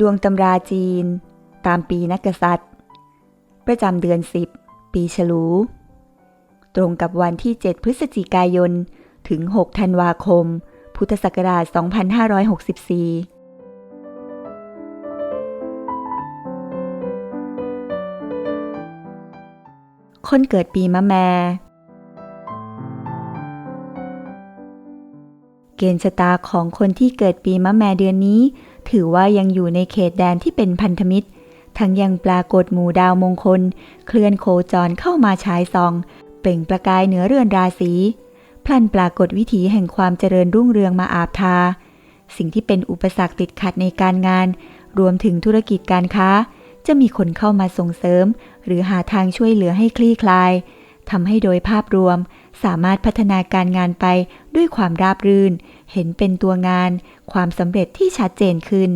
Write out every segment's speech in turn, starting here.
ดวงตำราจีน ตามปีนักษัตริย์ ประจำเดือน10ปีฉลู ตรงกับวันที่ 7 พฤศจิกายน ถึง 6 ธันวาคม พุทธศักราช 2564คนเกิดปีมะแม เกณฑ์ชะตาของคนที่เกิดปีมะแม่เดือนนี้ ถือว่ายังอยู่ในเขตแดนที่เป็นพันธมิตร ทั้งยังปรากฏหมู่ดาวมงคล เคลื่อนโคจรเข้ามาฉายส่อง เปล่งประกายเหนือเรือนราศีพลันปรากฏวิถีแห่งความเจริญรุ่งเรืองมาอาบทา สิ่งที่เป็นอุปสรรคติดขัดในการงาน รวมถึงธุรกิจการค้า จะมีคนเข้ามาส่งเสริม หรือหาทางช่วยเหลือให้คลี่คลาย ทำให้โดยภาพรวมสามารถพัฒนาการงานไปด้วยความราบรื่น เห็นเป็นตัวงาน ความสำเร็จที่ชัดเจนขึ้น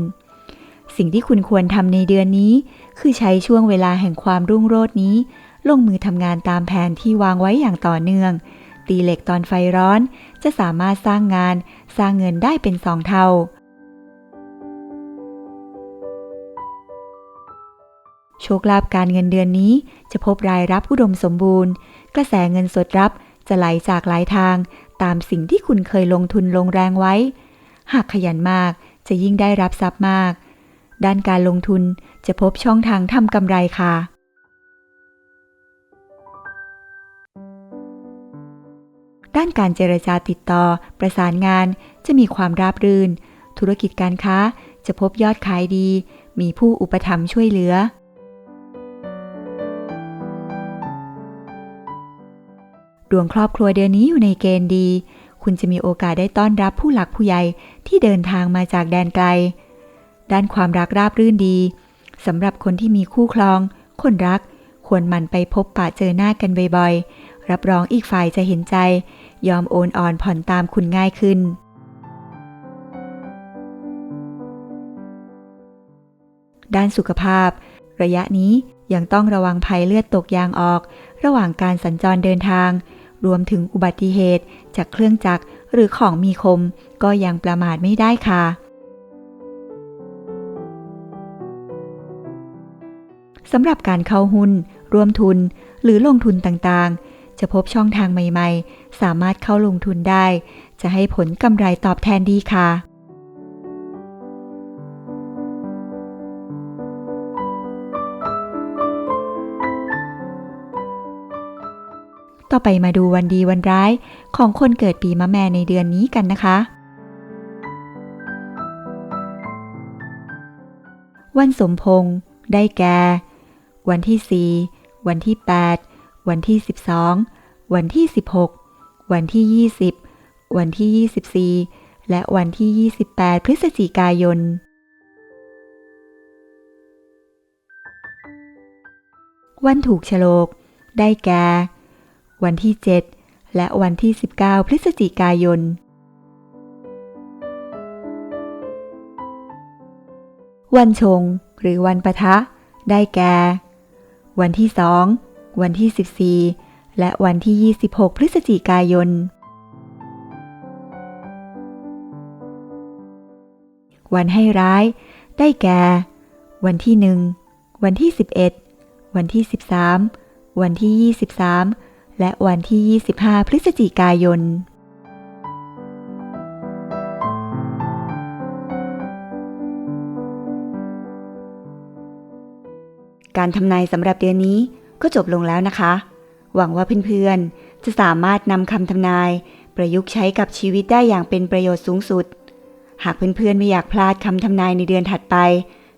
สิ่งที่คุณควรทำในเดือนนี้ คือใช้ช่วงเวลาแห่งความรุ่งโรจน์นี้ ลงมือทำงานตามแผนที่วางไว้อย่างต่อเนื่อง ตีเหล็กตอนไฟร้อน จะสามารถสร้างงาน สร้างเงินได้เป็นสองเท่า โชคลาภการเงินเดือนนี้ จะพบรายรับอุดมสมบูรณ์ กระแสเงินสดรับจะไหลจากหลายทาง ตามสิ่งที่คุณเคยลงทุนลงแรงไว้ หากขยันมากจะยิ่งได้รับทรัพย์มาก ด้านการลงทุนจะพบช่องทางทำกำไรค่ะ ด้านการเจรจาติดต่อ ประสานงานจะมีความราบรื่น ธุรกิจการค้าจะพบยอดขายดี มีผู้อุปถัมภ์ช่วยเหลือ ดวงครอบครัวเดือนนี้อยู่ในเกณฑ์ดี คุณจะมีโอกาสได้ต้อนรับผู้หลักผู้ใหญ่ที่เดินทางมาจากแดนไกล ด้านความรักราบรื่นดีสำหรับคนที่มีคู่ครอง คนรัก ควรหมั่นไปพบปะเจอหน้ากันบ่อยๆ รับรองอีกฝ่ายจะเห็นใจ ยอมโอนอ่อนผ่อนตามคุณง่ายขึ้น ด้านสุขภาพ ระยะนี้ ยังต้องระวังภัยเลือดตกยางออก ระหว่างการสัญจรเดินทาง รวมถึงอุบัติเหตุ จากเครื่องจักรหรือของมีคม ก็ยังประมาทไม่ได้ค่ะสำหรับการเข้าหุ้น ร่วมทุน หรือลงทุนต่างๆ จะพบช่องทางใหม่ ๆ สามารถเข้าลงทุนได้ จะให้ผลกำไรตอบแทนดีค่ะ ต่อไปมาดูวันดีวันร้าย ของคนเกิดปีมะแม่ในเดือนนี้กันนะคะ วันสมพงษ์ได้แก่ วันที่ 4 วันที่ 8 วันที่ 12 วันที่ 16 วันที่ 20 วันที่ 24 และวันที่ 28 พฤศจิกายนวันถูกโฉลก ได้แก่ วันที่ 7 และวันที่ 19 พฤศจิกายน วันชง หรือวันปะทะ ได้แก่ วันที่2วันที่ 14 และวันที่ 26 พฤศจิกายน วันให้ร้าย ได้แก่ วันที่1วันที่ 11 วันที่ 13 วันที่ 23 และวันที่ 25 พฤศจิกายน การทำนายสำหรับเดือนนี้ก็จบลงแล้วนะคะ หวังว่าเพื่อนๆ จะสามารถนำคำทำนาย ประยุกต์ใช้กับชีวิตได้อย่างเป็นประโยชน์สูงสุด หากเพื่อนๆ ไม่อยากพลาดคำทำนายในเดือนถัดไป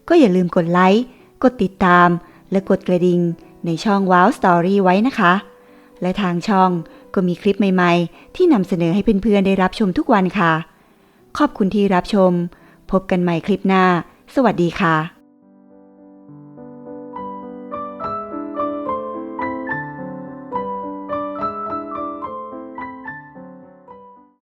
ก็อย่าลืมกดไลค์ กดติดตาม และกดกระดิ่งในช่อง Wow Story ไว้นะคะ และทางช่องก็มีคลิปใหม่ๆ ที่นำเสนอให้เพื่อนๆได้รับชมทุกวันค่ะ ขอบคุณที่รับชม พบกันใหม่คลิปหน้า สวัสดีค่ะ